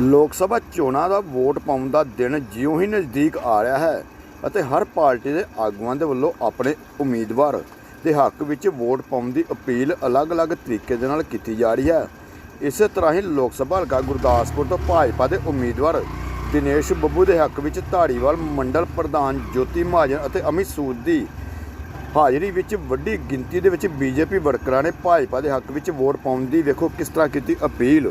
ਲੋਕ ਸਭਾ ਚੋਣਾਂ ਦਾ ਵੋਟ ਪਾਉਣ ਦਾ ਦਿਨ ਜਿਉਂ ਹੀ ਨਜ਼ਦੀਕ ਆ ਰਿਹਾ ਹੈ ਅਤੇ ਹਰ ਪਾਰਟੀ ਦੇ ਆਗੂਆਂ ਦੇ ਵੱਲੋਂ ਆਪਣੇ ਉਮੀਦਵਾਰ ਦੇ ਹੱਕ ਵਿੱਚ ਵੋਟ ਪਾਉਣ ਦੀ ਅਪੀਲ ਅਲੱਗ-ਅਲੱਗ ਤਰੀਕੇ ਦੇ ਨਾਲ ਕੀਤੀ ਜਾ ਰਹੀ ਹੈ। ਇਸੇ ਤਰ੍ਹਾਂ ਹੀ ਲੋਕ ਸਭਾ ਹਲਕਾ ਗੁਰਦਾਸਪੁਰ ਤੋਂ ਭਾਜਪਾ ਦੇ ਉਮੀਦਵਾਰ ਦਿਨੇਸ਼ ਬੱਬੂ ਦੇ ਹੱਕ ਵਿੱਚ ਧਾਰੀਵਾਲ ਮੰਡਲ ਪ੍ਰਧਾਨ ਜੋਤੀ ਮਹਾਜਨ ਅਤੇ ਅਮਿਤ ਸੂਦ ਦੀ ਹਾਜ਼ਰੀ ਵਿੱਚ ਵੱਡੀ ਗਿਣਤੀ ਦੇ ਵਿੱਚ ਬੀਜੇਪੀ ਵਰਕਰਾਂ ਨੇ ਭਾਜਪਾ ਦੇ ਹੱਕ ਵਿੱਚ ਵੋਟ ਪਾਉਣ ਦੀ ਵੇਖੋ ਕਿਸ ਤਰ੍ਹਾਂ ਕੀਤੀ ਅਪੀਲ।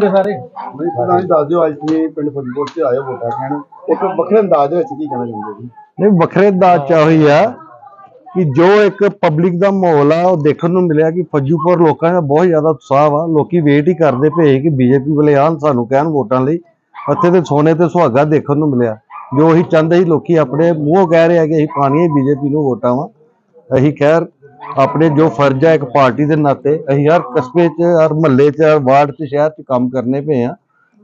ਬੰਦੇ ਸਾਰੇ? ਨਹੀਂ ਪਹਿਲਾਂ ਹੀ ਦੱਸ ਦਿਓ ਅੱਜ ਤੁਸੀਂ ਪਿੰਡ ਫਰੀਦਕੋਟ ਤੇ ਆਏ ਹੋ ਵੋਟਾਂ ਕਹਿਣ ਇੱਕ ਵੱਖਰੇ ਅੰਦਾਜ਼ ਦੇ ਵਿੱਚ ਕੀ ਕਹਿਣਾ ਚਾਹੁੰਦੇ ਜੀ ਨਹੀਂ ਵੱਖਰੇ ਦਾ ਚਾਹੀ ਆ ਕਿ ਜੋ ਇੱਕ ਪਬਲਿਕ ਦਾ ਮਾਹੌਲ ਆ ਉਹ ਦੇਖਣ ਨੂੰ ਮਿਲਿਆ ਕਿ ਫੱਜੂਪੁਰ ਲੋਕਾਂ ਦਾ ਬਹੁਤ ਜ਼ਿਆਦਾ ਉਤਸ਼ਾਹ ਵਾ। ਲੋਕੀ ਵੇਟ ਹੀ ਕਰਦੇ ਪਏ ਕਿ ਬੀਜੇਪੀ ਵਾਲੇ ਆਣ ਸਾਨੂੰ ਕਹਿਣ ਵੋਟਾਂ ਲਈ। ਇੱਥੇ ਤੇ ਸੋਨੇ ਤੇ ਸੁਹਾਗਾ ਦੇਖਣ ਨੂੰ ਮਿਲਿਆ। ਜੋ ਅਸੀਂ ਚਾਹੁੰਦੇ ਸੀ ਲੋਕੀ ਆਪਣੇ ਮੂੰਹੋਂ ਕਹਿ ਰਹੇ ਆ ਕਿ ਅਸੀਂ ਪਾਣੀਆਂ ਹੀ ਬੀਜੇਪੀ ਨੂੰ ਵੋਟਾਂ ਵਾ। ਅਸੀਂ ਖੈਰ ਆਪਣੇ ਜੋ ਫਰਜ਼ ਹੈ ਇੱਕ ਪਾਰਟੀ ਦੇ ਨਾਤੇ ਅਸੀਂ ਹਰ ਕਸਬੇ 'ਚ ਹਰ ਮਹੱਲੇ 'ਚ ਹਰ ਵਾਰਡ 'ਚ ਸ਼ਹਿਰ 'ਚ ਕੰਮ ਕਰਨੇ ਪਏ ਆ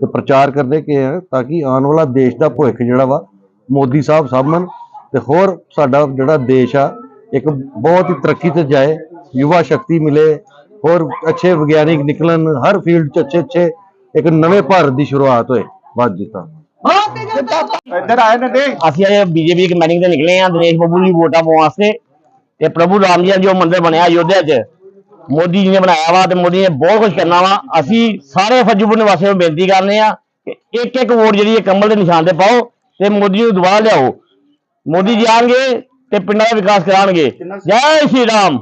ਤੇ ਪ੍ਰਚਾਰ ਕਰਨੇ ਪਏ ਆ ਤਾਂ ਕਿ ਆਉਣ ਵਾਲਾ ਦੇਸ਼ ਦਾ ਭਵਿੱਖ ਜਿਹੜਾ ਵਾ ਮੋਦੀ ਸਾਹਿਬ ਸਾਹਮਣ ਤੇ ਹੋਰ ਸਾਡਾ ਜਿਹੜਾ ਦੇਸ਼ ਆ ਇੱਕ ਬਹੁਤ ਹੀ ਤਰੱਕੀ ਤੇ ਜਾਏ ਯੁਵਾ ਸ਼ਕਤੀ ਮਿਲੇ ਹੋਰ ਅੱਛੇ ਵਿਗਿਆਨਿਕ ਨਿਕਲਣ ਹਰ ਫੀਲਡ 'ਚ ਅੱਛੇ ਅੱਛੇ ਇੱਕ ਨਵੇਂ ਭਾਰਤ ਦੀ ਸ਼ੁਰੂਆਤ ਹੋਏ। ਬਸ ਜਿੱਤਾ ਇੱਧਰ ਆਏ ਨੇ ਦੇ ਅਸੀਂ ਅਜੇ ਬੀਜੇਪੀ ਦੀ ਮੀਟਿੰਗ ਤੇ ਨਿਕਲੇ ਆ ਦਿਨੇਸ਼ ਬੱਬੂ ਦੀ ਵੋਟਾਂ ਪਾਉਣ ਵਾਸਤੇ। ਤੇ ਪ੍ਰਭੂ ਰਾਮ ਜੀ ਦਾ ਜੋ ਮੰਦਿਰ ਬਣਿਆ ਅਯੋਧਿਆ 'ਚ ਮੋਦੀ ਜੀ ਨੇ ਬਣਾਇਆ ਵਾ ਤੇ ਮੋਦੀ ਨੇ ਬਹੁਤ ਕੁਝ ਕਰਨਾ ਵਾ। ਅਸੀਂ ਸਾਰੇ ਫੱਜੂਪੁਰ ਨਿਵਾਸੀਆਂ ਨੂੰ ਬੇਨਤੀ ਕਰਨੇ ਆ ਕਿ ਇੱਕ ਇੱਕ ਵੋਟ ਜਿਹੜੀ ਹੈ ਕਮਲ ਦੇ ਨਿਸ਼ਾਨ ਤੇ ਪਾਓ ਤੇ ਮੋਦੀ ਨੂੰ ਦੁਬਾਰਾ ਲਿਆਓ। ਮੋਦੀ ਜੀ ਆਣਗੇ ਤੇ ਪਿੰਡਾਂ ਦਾ ਵਿਕਾਸ ਕਰਾਉਣਗੇ ਜੈ ਸ਼੍ਰੀ ਰਾਮ।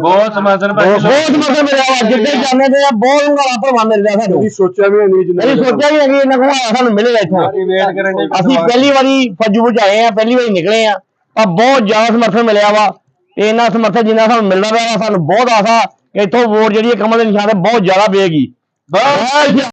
ਬਹੁਤ ਸਮਰਥਨ ਬਹੁਤ ਮਜ਼ਾ ਮਿਲਿਆ ਵਾ। ਜਿੱਦੇ ਜਾਂਦੇ ਤੇ ਬਹੁਤ ਹੰਗਾਰਾ ਭਰਵਾ ਮਿਲਦਾ ਸਾਨੂੰ। ਤੁਸੀਂ ਸੋਚਿਆ ਵੀ ਨਹੀਂ ਜਿੰਨਾ ਅਸੀਂ ਸੋਚਿਆ ਹੀ ਨਹੀਂ ਇਹਨਾਂ ਕੋਲ ਸਾਨੂੰ ਮਿਲੇਗਾ ਇੱਥੋਂ। ਅਸੀਂ ਪਹਿਲੀ ਵਾਰੀ ਫੱਜੂ ਚ ਆਏ ਆ ਪਹਿਲੀ ਵਾਰੀ ਨਿਕਲੇ ਆ। ਤਾਂ ਬਹੁਤ ਜ਼ਿਆਦਾ ਸਮਰਥਨ ਮਿਲਿਆ ਵਾ। ਤੇ ਇੰਨਾ ਸਮਰਥਨ ਜਿੰਨਾ ਸਾਨੂੰ ਮਿਲਣਾ ਪਿਆ ਵਾ, ਸਾਨੂੰ ਬਹੁਤ ਆਸਾ ਇੱਥੋਂ ਵੋਟ ਜਿਹੜੀ ਹੈ ਕਮਲ ਦੇ ਨਿਸ਼ਾਨ ਤੇ ਬਹੁਤ ਜ਼ਿਆਦਾ ਪਏਗੀ